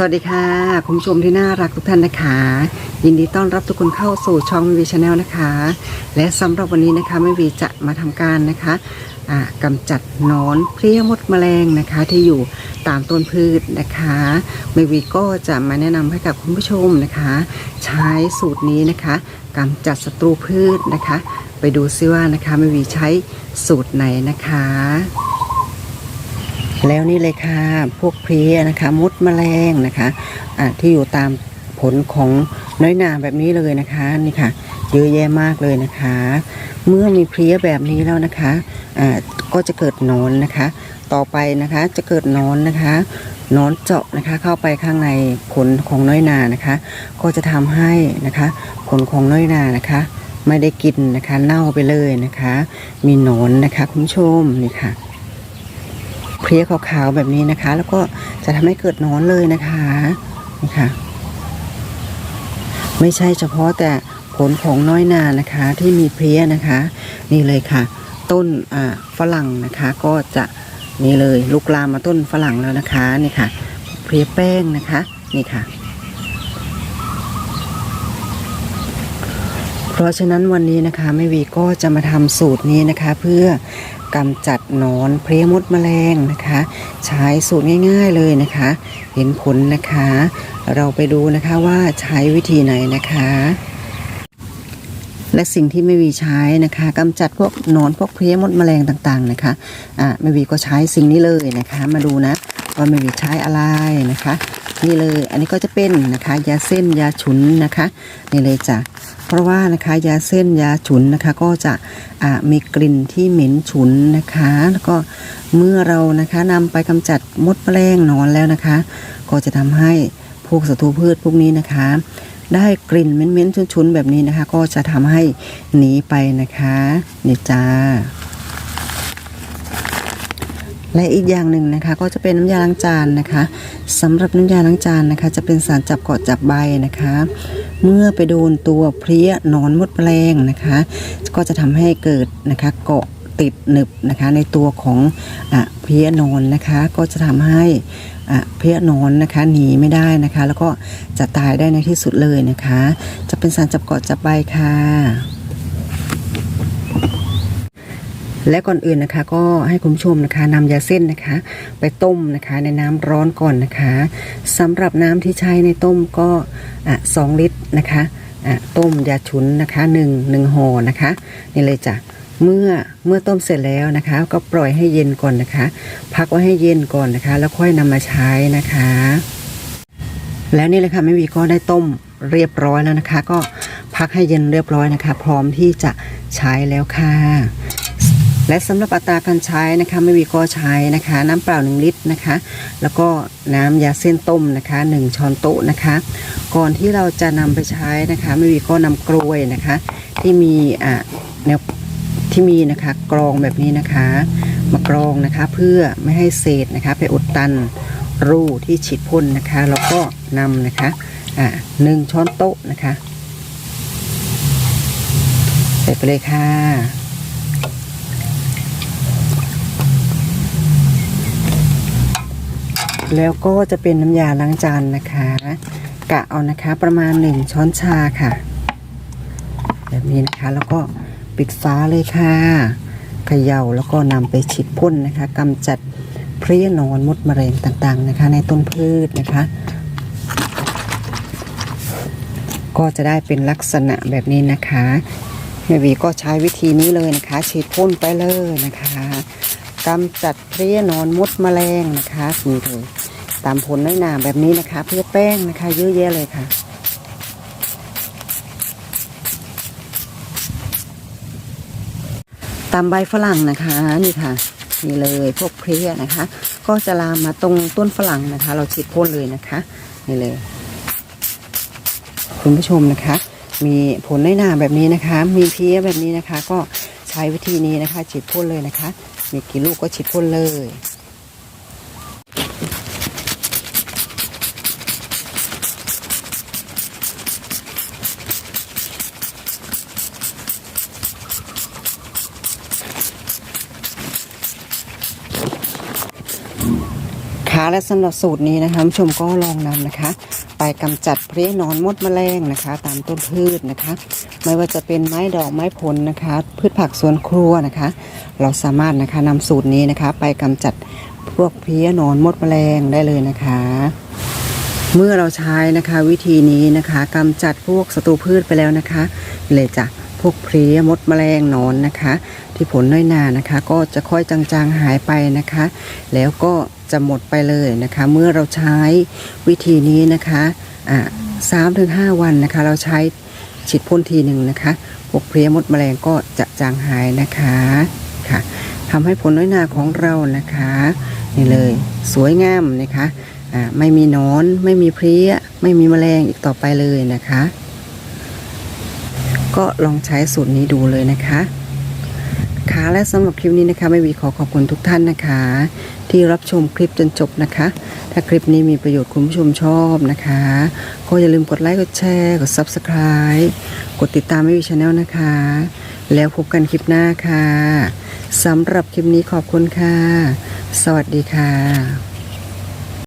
สวัสดีค่ะ คุณผู้ชมที่น่ารักทุกท่านนะคะ ยินดีต้อนรับทุกคนเข้าสู่ช่องมิวีชาแนลนะคะ และสำหรับวันนี้นะคะม่วีจะมาทำการนะคะอ่ากำจัดนอนเพลี้ยมดแมลงนะคะ ที่อยู่ตามต้นพืชนะคะม่วีก็จะมาแนะนำให้กับคุณผู้ชมนะคะ ใช้สูตรนี้นะคะกำจัดศัตรูพืชนะคะ ไปดูซิว่านะคะม่วีใช้สูตรไหนนะคะ แล้วนี่เลยค่ะ พวกเพลี้ยนะคะ มดแมลงนะคะะที่อยู่ตามผลของน้อยนาแบบนี้เลยนะคะนี่ค่ะเยอะแยะมากเลยนะคะ เมื่อมีเพลี้ยแบบนี้แล้วนะคะอ่าก็จะเกิดนอนนะคะ ต่อไปนะคะจะเกิดนอนนะคะนอนเจาะนะคะเข้าไปข้างในผลของน้อยนานะคะ ก็จะทำให้นะคะ ผลของน้อยนานะคะ ไม่ได้กินนะคะ เน่าไปเลยนะคะ มีหนอนนะคะคุณผู้ชมนี่ค่ะ เพลี้ยขาวๆแบบนี้นะคะ แล้วก็จะทำให้เกิดนอนเลยนะคะนี่ค่ะ ไม่ใช่เฉพาะแต่ผลของน้อยนานะคะ ที่มีเพลี้ยนะคะ นี่เลยค่ะ ต้นฝรั่งนะคะ ก็จะนี่เลยลุกลามมาต้นฝรั่งแล้วนะคะนี่ค่ะ เพลี้ยแป้งนะคะ นี่ค่ะ เพราะฉะนั้นวันนี้นะคะแม่วีก็จะมาทำสูตรนี้นะคะ เพื่อกำจัดหนอนเพลี้ยมดแมลงนะคะ ใช้สูตรง่ายๆเลยนะคะ เห็นผลนะคะ เราไปดูนะคะว่าใช้วิธีไหนนะคะ และสิ่งที่แม่วีใช้นะคะกำจัดพวกหนอนพวกเพลี้ยมดแมลงต่างๆนะคะอะแม่วีก็ใช้สิ่งนี้เลยนะคะ มาดูนะว่าแม่วีใช้อะไรนะคะ นี่เลย อันนี้ก็จะเป็นนะคะ ยาเส้นยาฉุนนะคะนี่เลยจ้ะเพราะว่านะคะยาเส้นยาฉุนนะคะ ก็จะมีกลิ่นที่เหม็นฉุนนะคะ แล้วก็เมื่อเรานะคะนำไปกำจัดมดแมลงนอนแล้วนะคะ ก็จะทำให้พวกศัตรูพืชพวกนี้นะคะ ได้กลิ่นเหม็นๆ ฉุนๆ แบบนี้นะคะ ก็จะทำให้หนีไปนะคะนี่จ้า และอีกอย่างหนึ่งนะคะก็จะเป็นน้ำยาล้างจานนะคะสำหรับน้ำยาล้างจานนะคะ จะเป็นสารจับเกาะจับใบนะคะ เมื่อไปโดนตัวเพลี้ยนอนมดแมลงนะคะ ก็จะทำให้เกิดนะคะเกาะติดหนึบนะคะในตัวของอเพลี้ยนอนนะคะก็จะทำให้เพลี้ยนอนนะคะหนีไม่ได้นะคะ แล้วก็จะตายได้ในที่สุดเลยนะคะ จะเป็นสารจับเกาะจับใบค่ะ และก่อนอื่นนะคะ ก็ให้คุณผู้ชมนะคะนำยาเส้นนะคะ ไปต้มนะคะ ในน้ำร้อนก่อนนะคะสำหรับน้ำที่ใช้ในต้มก็สองลิตรนะคะต้มยาฉุนนะคะหนึ่งหนึ่งห่อนะคะนี่เลยจ้ะเมื่อเมื่อต้มเสร็จแล้วนะคะ ก็ปล่อยให้เย็นก่อนนะคะ พักไว้ให้เย็นก่อนนะคะ แล้วค่อยนำมาใช้นะคะ แล้วนี่เลยค่ะแม่วีก็ได้ต้มเรียบร้อยแล้วนะคะ ก็พักให้เย็นเรียบร้อยนะคะ พร้อมที่จะใช้แล้วค่ะ และสำหรับอัตราการใช้นะคะไม่วีก็ใช้นะคะ น้ำเปล่า 1 ลิตรนะคะ แล้วก็น้ำยาเส้นต้มนะคะ 1 ช้อนโต๊ะนะคะ ก่อนที่เราจะนำไปใช้นะคะไม่วีก็นำกลวยนะคะ ที่มีอ่าแนวที่มีนะคะกรองแบบนี้นะคะ มากรองนะคะเพื่อไม่ให้เศษนะคะ ไปอุดตันรูที่ฉีดพ่นนะคะ แล้วก็นำนะคะอ่าหนึ่งช้อนโต๊ะนะคะใส่ไปเลยค่ะ แล้วก็จะเป็นน้ำยาล้างจานนะคะ กะเอานะคะประมาณ 1 ช้อนชาค่ะ แบบนี้นะคะ แล้วก็ปิดฟ้าเลยค่ะเขย่าแล้วก็นำไปฉีดพ่นนะคะกำจัดเพลี้ยนอนมดมะเร็งต่างๆนะคะ ในต้นพืชนะคะ ก็จะได้เป็นลักษณะแบบนี้นะคะแม่วีก็ใช้วิธีนี้เลยนะคะ ฉีดพ่นไปเลยนะคะ กำจัดเพลี้ยนอนมดแมลงนะคะนี่เลยตามผลน้อยหนาแบบนี้นะคะ เพื่อแป้งนะคะเยอะแยะเลยค่ะตามใบฝรั่งนะคะนี่ค่ะนี่เลยพวกเพลี้ยนะคะ ก็จะลามมาตรงต้นฝรั่งนะคะ เราฉีดพ่นเลยนะคะนี่เลย คุณผู้ชมนะคะ มีผลในหนาแบบนี้นะคะ มีเพลี้ยแบบนี้นะคะ ก็ใช้วิธีนี้นะคะฉีดพ่นเลยนะคะ มีกี่ลูกก็ฉีดพ่นเลย ค่ะและสำหรับสูตรนี้นะคะผู้ชมก็ลองนำนะคะ ไปกำจัดเพลี้ยนอนมดแมลงนะคะ ตามต้นพืชนะคะ ไม่ว่าจะเป็นไม้ดอกไม้ผลนะคะ พืชผักสวนครัวนะคะ เราสามารถนะคะนำสูตรนี้นะคะ ไปกำจัดพวกเพลี้ยนอนมดแมลงได้เลยนะคะ เมื่อเราใช้นะคะวิธีนี้นะคะกำจัดพวกศัตรูพืชไปแล้วนะคะเลยจ้ะ พวกเพลี้ยมดแมลงหนอนนะคะ ที่ผลน้อยนานะคะ ก็จะค่อยจางๆหายไปนะคะ แล้วก็จะหมดไปเลยนะคะ เมื่อเราใช้วิธีนี้นะคะอ่าสามถึงห้าวันนะคะ เราใช้ฉีดพ่นทีหนึ่งนะคะพวกเพลี้ยมดแมลงก็จะจางหายนะคะค่ะทำให้ผลน้อยนาของเรานะคะนี่เลยสวยงามนะคะอ่าไม่มีนอน ไม่มีเพลี้ย ไม่มีแมลงอีกต่อไปเลยนะคะ ก็ลองใช้สูตรนี้ดูเลยนะคะค่ะและสำหรับคลิปนี้นะคะไม่มีขอขอบคุณทุกท่านนะคะ ที่รับชมคลิปจนจบนะคะ ถ้าคลิปนี้มีประโยชน์คุณผู้ชมชอบนะคะ ก็อย่าลืมกดไลค์กดแชร์กด Subscribe กดติดตามไม่มีชาแนลนะคะ แล้วพบกันคลิปหน้าค่ะสำหรับคลิปนี้ขอบคุณค่ะ สวัสดีค่ะ